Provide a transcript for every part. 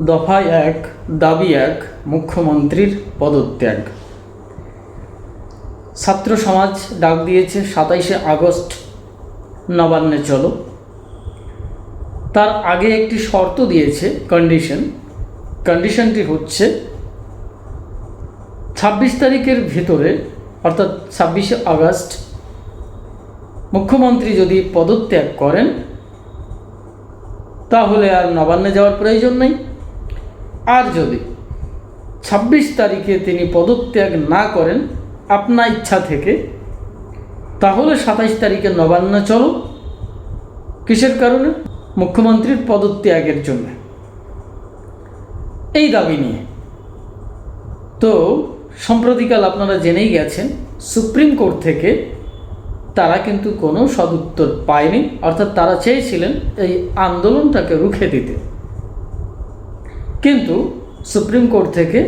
দফায় এক, দাবি এক, মুখ্যমন্ত্রীর পদত্যাগ। ছাত্র সমাজ ডাক দিয়েছে সাতাইশে আগস্ট, নবান্নে চলো। তার আগে একটি শর্ত দিয়েছে কন্ডিশন কন্ডিশনটি হচ্ছে ছাব্বিশ তারিখের ভিতরে, অর্থাৎ ছাব্বিশে আগস্ট, মুখ্যমন্ত্রী যদি পদত্যাগ করেন, তাহলে আর নবান্নে যাওয়ার প্রয়োজন নেই। আর যদি ছাব্বিশ তারিখে তিনি পদত্যাগ না করেন আপনা ইচ্ছা থেকে, তাহলে সাতাইশ তারিখে নবান্ন চলো। কিসের কারণে? মুখ্যমন্ত্রীর পদত্যাগের জন্য। এই দাবি নিয়ে। তো সম্প্রতিকাল আপনারা জেনেই গেছেন, সুপ্রিম কোর্ট থেকে তারা কিন্তু কোনো সদুত্তর পায়নি, অর্থাৎ তারা চেয়েছিলেন এই আন্দোলনটাকে রুখে দিতে। কিন্তু সুপ্রিম কোর্ট থেকে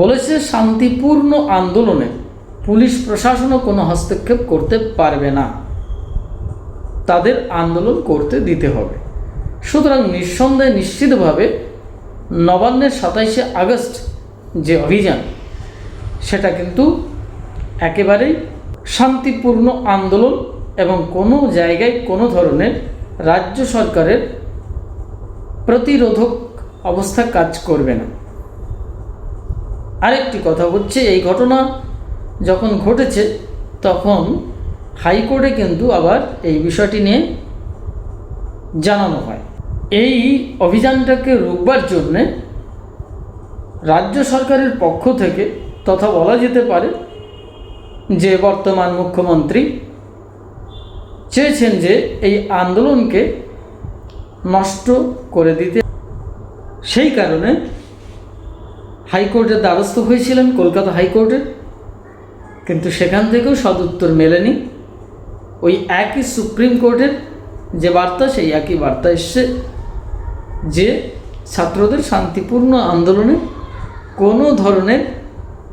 বলেছে শান্তিপূর্ণ আন্দোলনে পুলিশ প্রশাসনও কোনো হস্তক্ষেপ করতে পারবে না। তাদের আন্দোলন করতে দিতে হবে। সুতরাং নিঃসন্দেহে নিশ্চিতভাবে নবান্নের সাতাইশে আগস্ট যে অভিযান, সেটা কিন্তু একেবারেই শান্তিপূর্ণ আন্দোলন এবং কোনো জায়গায় কোনো ধরনের রাজ্য সরকারের প্রতিরোধক অবস্থা কাজ করবে না। আরেকটি কথা হচ্ছে, এই ঘটনা যখন ঘটেছে, তখন হাইকোর্টে কিন্তু আবার এই বিষয়টি নিয়ে জানানো হয়। এই অভিযানটাকে রুখবার জন্যে রাজ্য সরকারের পক্ষ থেকে, তথা বলা যেতে পারে যে বর্তমান মুখ্যমন্ত্রী চেয়েছেন যে এই আন্দোলনকে নষ্ট করে দিতে সেই কারণে হাইকোর্টের দ্বারস্থ হয়েছিলেন কলকাতা হাইকোর্টের কিন্তু সেখান থেকেও সদুত্তর মেলেনি। ওই একই সুপ্রিম কোর্টের যে বার্তা, সেই একই বার্তা এসছে যে ছাত্রদের শান্তিপূর্ণ আন্দোলনে কোনো ধরনের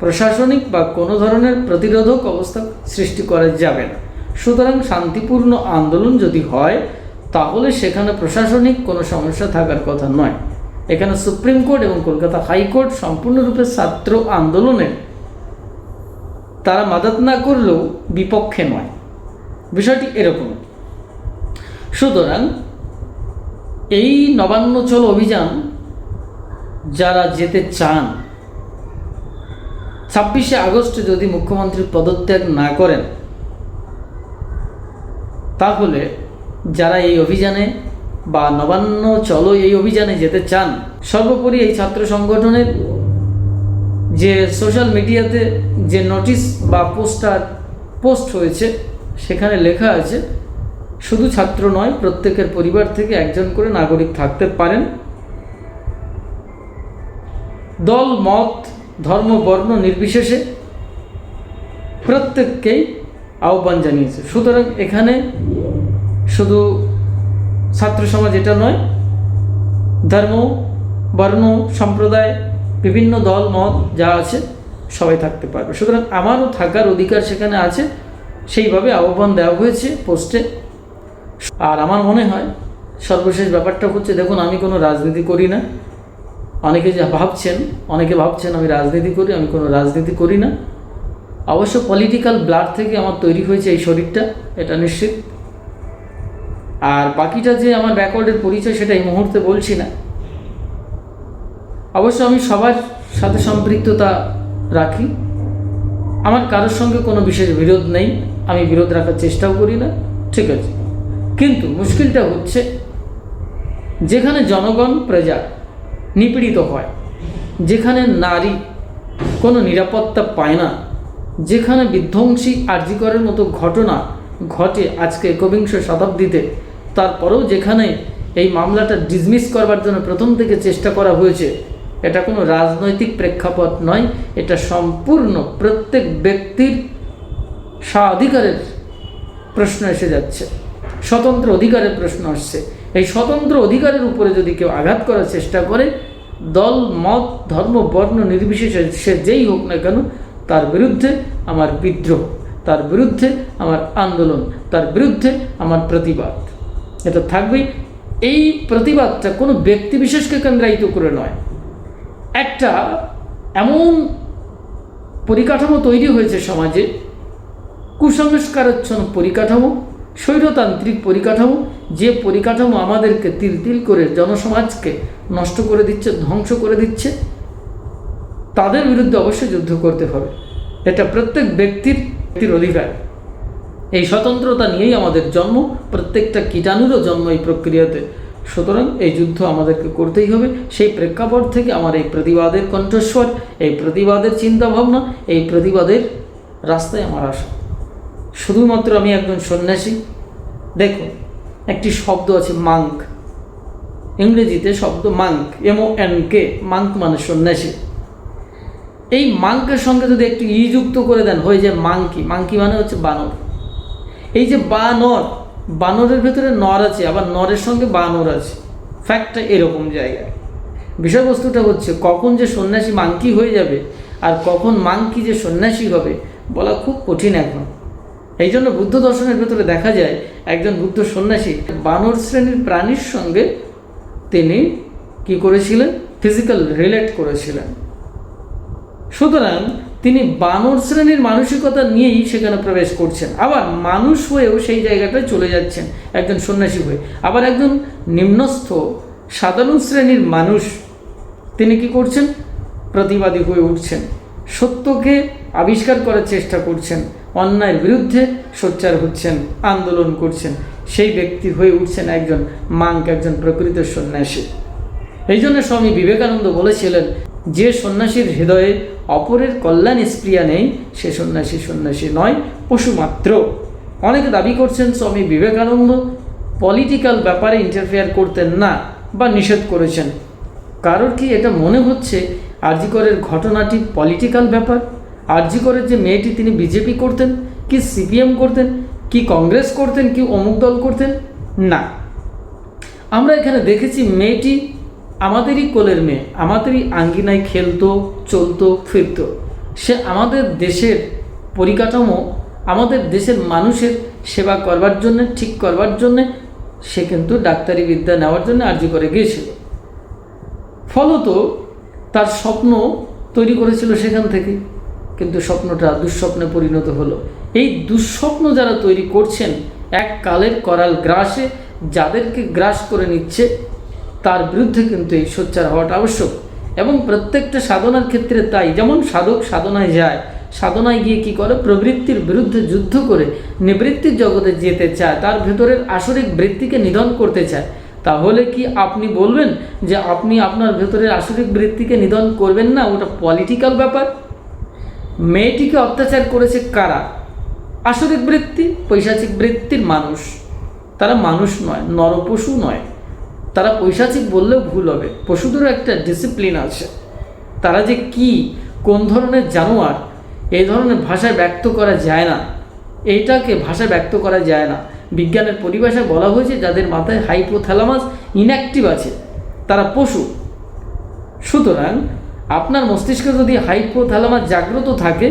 প্রশাসনিক বা কোনো ধরনের প্রতিরোধক অবস্থা সৃষ্টি করা যাবে না। সুতরাং শান্তিপূর্ণ আন্দোলন যদি হয়, তাহলে সেখানে প্রশাসনিক কোনো সমস্যা থাকার কথা নয়। এখানে সুপ্রিম কোর্ট এবং কলকাতা হাইকোর্ট সম্পূর্ণরূপে ছাত্র আন্দোলনের তারা মাদাত না করলেও বিপক্ষে নয়। বিষয়টি এরকম। সুতরাং এই নবান্ন চল অভিযান যারা যেতে চান, ছাব্বিশে আগস্টে যদি মুখ্যমন্ত্রী পদত্যাগ না করেন, তাহলে যারা এই অভিযানে বা নবান্ন চলো এই অভিযানে যেতে চান। সর্বোপরি এই ছাত্র সংগঠনের যে সোশ্যাল মিডিয়াতে যে নোটিশ বা পোস্টার পোস্ট হয়েছে, সেখানে লেখা আছে, শুধু ছাত্র নয়, প্রত্যেকের পরিবার থেকে একজন করে নাগরিক থাকতে পারেন। দল, মত, ধর্ম, বর্ণ নির্বিশেষে প্রত্যেককেই আহ্বান জানিয়েছে। সুতরাং এখানে শুধু ছাত্র সমাজ এটা নয়। ধর্ম, বর্ণ, সম্প্রদায়, বিভিন্ন দল, মত যা আছে, সবাই থাকতে পারবে। সুতরাং আমারও থাকার অধিকার সেখানে আছে, সেইভাবে আহ্বান দেওয়া হয়েছে পোস্টে। আর আমার মনে হয়, সর্বশেষ ব্যাপারটা হচ্ছে, দেখুন, আমি কোনো রাজনীতি করি না। অনেকে যা ভাবছেন, অনেকে ভাবছেন আমি রাজনীতি করি, আমি কোনো রাজনীতি করি না। অবশ্য পলিটিক্যাল ব্লাড থেকে আমার তৈরি হয়েছে এই শরীরটা, এটা নিশ্চিত। আর বাকিটা যে আমার ব্যাকওয়ার্ডের পরিচয় সেটা এই মুহূর্তে বলছি না। অবশ্য আমি সবার সাথে সম্পৃক্ততা রাখি। আমার কারোর সঙ্গে কোনো বিশেষ বিরোধ নেই। আমি বিরোধ রাখার চেষ্টাও করি না, ঠিক আছে। কিন্তু মুশকিলটা হচ্ছে, যেখানে জনগণ প্রজা নিপীড়িত হয়, যেখানে নারী কোনো নিরাপত্তা পায় না, যেখানে বিধ্বংসী আর্যিকরের মতো ঘটনা ঘটে আজকে একবিংশ শতাব্দীতে তারপরেও যেখানে এই মামলাটা ডিসমিস করবার জন্য প্রথম থেকে চেষ্টা করা হয়েছে, এটা কোনো রাজনৈতিক প্রেক্ষাপট নয়, এটা সম্পূর্ণ প্রত্যেক ব্যক্তির স্বাধিকারের প্রশ্ন এসে যাচ্ছে, স্বতন্ত্র অধিকারের প্রশ্ন আসছে। এই স্বতন্ত্র অধিকারের উপরে যদি কেউ আঘাত করার চেষ্টা করে, দল, মত, ধর্ম, বর্ণ, নির্বিশেষে সে যেই হোক না কেন, তার বিরুদ্ধে আমার বিদ্রোহ, তার বিরুদ্ধে আমার আন্দোলন, তার বিরুদ্ধে আমার প্রতিবাদ। এটা থাকবেই এই প্রতিবাদটা কোনো ব্যক্তি বিশেষকে কেন্দ্রায়িত করে নয়। একটা এমন পরিকাঠামো তৈরি হয়েছে সমাজে, কুসংস্কারচ্ছন্ন পরিকাঠামো, স্বৈরতান্ত্রিক পরিকাঠামো, যে পরিকাঠামো আমাদেরকে তিল তিল করে জনসমাজকে নষ্ট করে দিচ্ছে, ধ্বংস করে দিচ্ছে, তাদের বিরুদ্ধে অবশ্যই যুদ্ধ করতে হবে। এটা প্রত্যেক ব্যক্তির ব্যক্তির অধিকার। এই স্বতন্ত্রতা নিয়েই আমাদের জন্ম, প্রত্যেকটা কীটাণুরও জন্ম এই প্রক্রিয়াতে। সুতরাং এই যুদ্ধ আমাদেরকে করতেই হবে। সেই প্রেক্ষাপট থেকে আমার এই প্রতিবাদের কণ্ঠস্বর, এই প্রতিবাদের চিন্তাভাবনা, এই প্রতিবাদের রাস্তায় আমার আসা। শুধুমাত্র আমি একজন সন্ন্যাসী। দেখুন, একটি শব্দ আছে মাঙ্ক। ইংরেজিতে শব্দ monk M O N K monk মানে সন্ন্যাসী। এই মাঙ্কের সঙ্গে যদি একটু ই যুক্ত করে দেন, হয়ে যায় মাঙ্কি। মাঙ্কি মানে হচ্ছে বানর। এই যে বানর বানরের ভেতরে নর আছে, আবার নরের সঙ্গে বানর আছে। ফ্যাক্টটা এরকম জায়গায়। বিষয়বস্তুটা হচ্ছে কখন যে সন্ন্যাসী মাংকি হয়ে যাবে আর কখন মাংকি যে সন্ন্যাসী হবে বলা খুব কঠিন এখন। এই জন্য বুদ্ধ দর্শনের ভেতরে দেখা যায়, একজন বুদ্ধ সন্ন্যাসী বানর শ্রেণির প্রাণীর সঙ্গে তিনি কি করেছিলেন? ফিজিক্যাল রিলেট করেছিলেন। সুতরাং তিনি বানর শ্রেণির মানসিকতা নিয়েই সেখানে প্রবেশ করছেন। আবার মানুষ হয়েও সেই জায়গাটায় চলে যাচ্ছেন, একজন সন্ন্যাসী হয়ে। আবার একজন নিম্নস্থ, সাধারণ শ্রেণির মানুষ তিনি কি করছেন? প্রতিবাদী হয়ে উঠছেন। সত্যকে আবিষ্কার করার চেষ্টা করছেন। অন্যায়ের বিরুদ্ধে সোচ্চার হচ্ছেন, আন্দোলন করছেন। সেই ব্যক্তি হয়ে উঠছেন একজন মাঙ্ক, একজন প্রকৃত সন্ন্যাসী। এই জন্য স্বামী বিবেকানন্দ বলেছিলেন, যে সন্ন্যাসীর হৃদয়ে অপরের কল্যাণ স্প্রিয়া নেই, সে সন্ন্যাসী সন্ন্যাসী নয় পশুমাত্র অনেকে দাবি করছেন স্বামী বিবেকানন্দ পলিটিক্যাল ব্যাপারে ইন্টারফেয়ার করতেন না বা নিষেধ করেছেন। কারোর কি এটা মনে হচ্ছে আরজিকরের ঘটনাটি পলিটিক্যাল ব্যাপার? আরজিকরের যে মেয়েটি তিনি বিজেপি করতেন, কি সিপিএম করতেন, কি কংগ্রেস করতেন, কি অমুক দল করতেন? না। আমরা এখানে দেখেছি মেয়েটি আমাদেরই কোলের মেয়ে, আমাদেরই আঙ্গিনায় খেলতো, চলতো, ফিরতো। সে আমাদের দেশের পরিকাঠামো, আমাদের দেশের মানুষের সেবা করবার জন্য, ঠিক করবার জন্যে, সে কিন্তু ডাক্তারি বিদ্যা নেওয়ার জন্য আর্জি করে গিয়েছিল। ফলত তার স্বপ্ন তৈরি করেছিল সেখান থেকে, কিন্তু স্বপ্নটা দুঃস্বপ্নে পরিণত হলো। এই দুঃস্বপ্ন যারা তৈরি করছেন এক কালের করাল গ্রাসে, যাদেরকে গ্রাস করে নিচ্ছে তার বিরুদ্ধে কিন্তু এই সোচ্চার হওয়াটা আবশ্যক। এবং প্রত্যেকটা সাধনার ক্ষেত্রে তাই। যেমন সাধক সাধনায় যায়, সাধনায় গিয়ে কি করে? প্রবৃত্তির বিরুদ্ধে যুদ্ধ করে নিবৃত্তির জগতে যেতে চায়, তার ভেতরের আসরিক বৃত্তিকে নিধন করতে চায়। তাহলে কি আপনি বলবেন যে আপনি আপনার ভেতরের আসরিক বৃত্তিকে নিধন করবেন না? ওটা পলিটিক্যাল ব্যাপার। মেয়েটিকে অত্যাচার করেছে কারা? আসরিক বৃত্তি, পৈশাচিক বৃত্তির মানুষ। তারা মানুষ নয়, নরপশু নয়। তারা পৈশাচিক বললেও ভুল হবে। পশুদেরও একটা ডিসিপ্লিন আছে। তারা যে কি, কোন ধরনের জানোয়ার, এই ধরনের ভাষায় ব্যক্ত করা যায় না, এইটাকে ভাষায় ব্যক্ত করা যায় না। বিজ্ঞানের পরিভাষায় বলা হয়েছে, যাদের মাথায় হাইপোথ্যালামাস ইনঅ্যাক্টিভ আছে, তারা পশু। সুতরাং, আপনার মস্তিষ্কে যদি হাইপোথ্যালামাস জাগ্রত থাকে,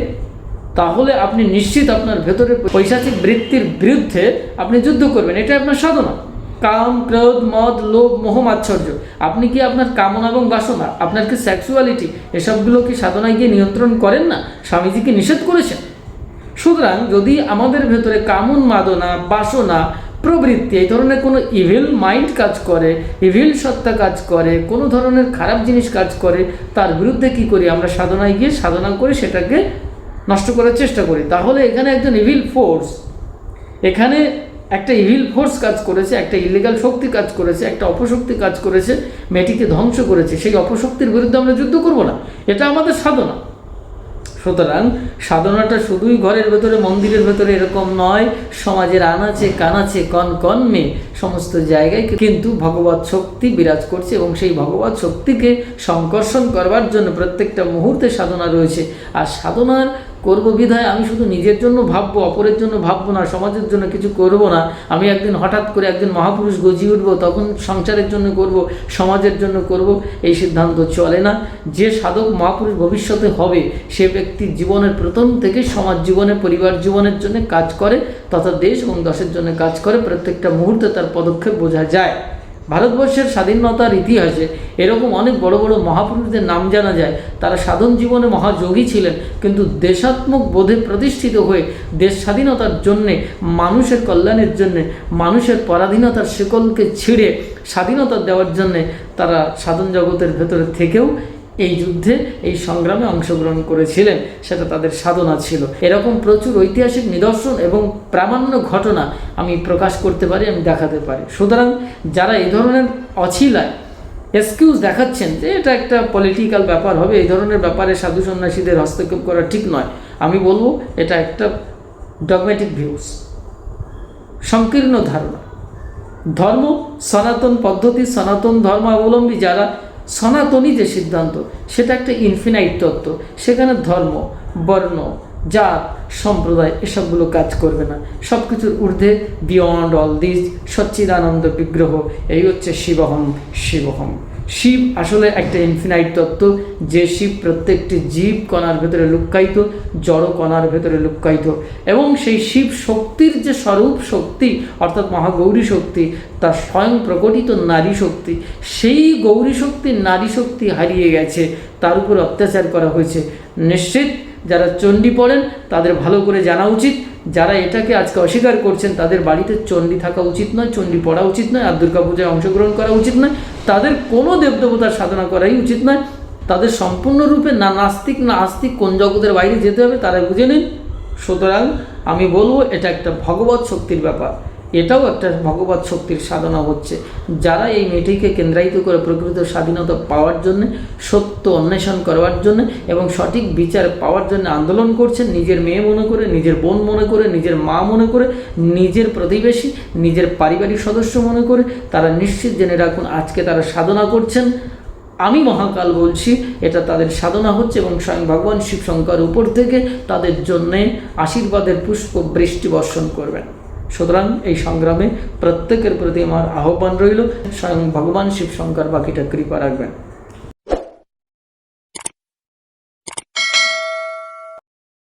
তাহলে আপনি নিশ্চিত আপনার ভেতরে পৈশাচিক বৃত্তির বিরুদ্ধে আপনি যুদ্ধ করবেন। এটা আপনার সাধনা। কাম, ক্রোধ, মদ, লোভ, মোহ মাৎসর্য আপনি কি আপনার কামনা এবং বাসনা, আপনার কি সেক্সুয়ালিটি এসবগুলো কি সাধনায় গিয়ে নিয়ন্ত্রণ করেন না? স্বামীজিকে নিষেধ করেছেন? সুতরাং যদি আমাদের ভেতরে কামন, মাদনা, বাসনা, প্রবৃত্তি, এই ধরনের কোনো ইভিল মাইন্ড কাজ করে ইভিল সত্তা কাজ করে, কোনো ধরনের খারাপ জিনিস কাজ করে, তার বিরুদ্ধে কি করি আমরা সাধনায় গিয়ে সাধনা করে সেটাকে নষ্ট করার চেষ্টা করি? তাহলে এখানে একজন ইভিল ফোর্স এখানে একটা ইভিল ফোর্স কাজ করেছে, একটা ইলিগাল শক্তি কাজ করেছে, একটা অপশক্তি কাজ করেছে, মেয়েটিকে ধ্বংস করেছে, সেই অপশক্তির বিরুদ্ধে আমরা যুদ্ধ করব না। এটা আমাদের সাধনা। সুতরাং সাধনাটা শুধুই ঘরের ভেতরে, মন্দিরের ভেতরে এরকম নয়। সমাজের আনাচে, কানাচে, কন কন্মে সমস্ত জায়গায় কিন্তু ভগবত শক্তি বিরাজ করছে এবং সেই ভগবত শক্তিকে সংকর্ষণ করবার জন্য প্রত্যেকটা মুহূর্তে সাধনা রয়েছে। আর সাধনার করব বিধায় আমি শুধু নিজের জন্য ভাববো, অপরের জন্য ভাববো না, সমাজের জন্য কিছু করব না। আমি একদিন হঠাৎ করে একজন মহাপুরুষ গজিয়ে উঠবো, তখন সংসারের জন্য করব, সমাজের জন্য করব, এই সিদ্ধান্ত চলে না। যে সাধক মহাপুরুষ ভবিষ্যতে হবে, সে ব্যক্তি জীবনের প্রথম থেকে সমাজ জীবনে, পরিবার জীবনের জন্য কাজ করে, তথা দেশ এবং দশের জন্য কাজ করে, প্রত্যেকটা মুহূর্তে তার পদক্ষেপ বোঝা যায়। ভারতবর্ষের স্বাধীনতার ইতিহাসে এরকম অনেক বড় বড় মহাপুরুষদের নাম জানা যায়। তারা সাধন জীবনে মহাযোগী ছিলেন, কিন্তু দেশাত্মক বোধে প্রতিষ্ঠিত হয়ে দেশ স্বাধীনতার জন্যে, মানুষের কল্যাণের জন্যে, মানুষের পরাধীনতার শিকলকে ছিঁড়ে স্বাধীনতা দেওয়ার জন্যে তারা সাধন জগতের ভেতরে থেকেও এই যুদ্ধে এই সংগ্রামে অংশগ্রহণ করেছিলেন, সেটা তাদের সাধনা ছিল। এরকম প্রচুর ঐতিহাসিক নিদর্শন এবং প্রামাণ্য ঘটনা আমি প্রকাশ করতে পারি, আমি দেখাতে পারি। সুতরাং যারা এই ধরনের অছিলায় এক্সকিউজ দেখাচ্ছেন যে এটা একটা পলিটিক্যাল ব্যাপার হবে, এই ধরনের ব্যাপারে সাধু সন্ন্যাসীদের হস্তক্ষেপ করা ঠিক নয়। আমি বলব, এটা একটা ডগমেটিক ভিউস সংকীর্ণ ধারণা। ধর্ম, সনাতন পদ্ধতি, সনাতন ধর্মাবলম্বী যারা সনাতনী যে সিদ্ধান্ত, সেটা একটা ইনফিনাইট তত্ত্ব। সেখানে ধর্ম, বর্ণ, জাত, সম্প্রদায়, এসবগুলো কাজ করবে না। সব কিছুর ঊর্ধ্বে বিয়ন্ড অল দিস সচ্চিদানন্দ বিগ্রহ, এই হচ্ছে শিবহম শিবহম। শিব আসলে একটা ইনফিনাইট তত্ত্ব, যে শিব প্রত্যেকটি জীব কণার ভেতরে লুক্কায়িত, জড় কণার ভেতরে লুক্কায়িত। এবং সেই শিব শক্তির যে স্বরূপ শক্তি, অর্থাৎ মহাগৌরী শক্তি তার স্বয়ং প্রকটিত নারী শক্তি, সেই গৌরী শক্তি নারী শক্তি হারিয়ে গেছে, তার উপর অত্যাচার করা হয়েছে। নিশ্চিত যারা চণ্ডী পড়েন, তাদের ভালো করে জানা উচিত। যারা এটাকে আজকে অস্বীকার করছেন, তাদের বাড়িতে চণ্ডী থাকা উচিত নয়, চণ্ডী পড়া উচিত নয়, আর দুর্গাপূজায় অংশগ্রহণ করা উচিত নয়। তাদের কোনো দেবদেবতার সাধনা করাই উচিত নয়। তাদের সম্পূর্ণরূপে না নাস্তিক, না আস্তিক কোন জগতের বাইরে যেতে হবে, তারা বুঝে নিন। সুতরাং আমি বলব, এটা একটা ভগবত শক্তির ব্যাপার। এটাও একটা ভগবত শক্তির সাধনা হচ্ছে। যারা এই মেয়েটিকে কেন্দ্রায়িত করে প্রকৃত স্বাধীনতা পাওয়ার জন্য, সত্য অন্বেষণ করবার জন্য এবং সঠিক বিচার পাওয়ার জন্য আন্দোলন করছেন, নিজের মেয়ে মনে করে, নিজের বোন মনে করে, নিজের মা মনে করে, নিজের প্রতিবেশী, নিজের পারিবারিক সদস্য মনে করে, তারা নিশ্চিত জেনে রাখুন, আজকে তারা সাধনা করছেন। আমি মহাকাল বলছি, এটা তাদের সাধনা হচ্ছে এবং স্বয়ং ভগবান শিব শঙ্কর উপর থেকে তাদের জন্যে আশীর্বাদের পুষ্প বৃষ্টি বর্ষণ করবেন। সুতরাং এই সংগ্রামে প্রত্যেকের প্রতি আমার আহ্বান রইল। স্বয়ং ভগবান শিব শঙ্কর বাকিটা কৃপা রাখবেন।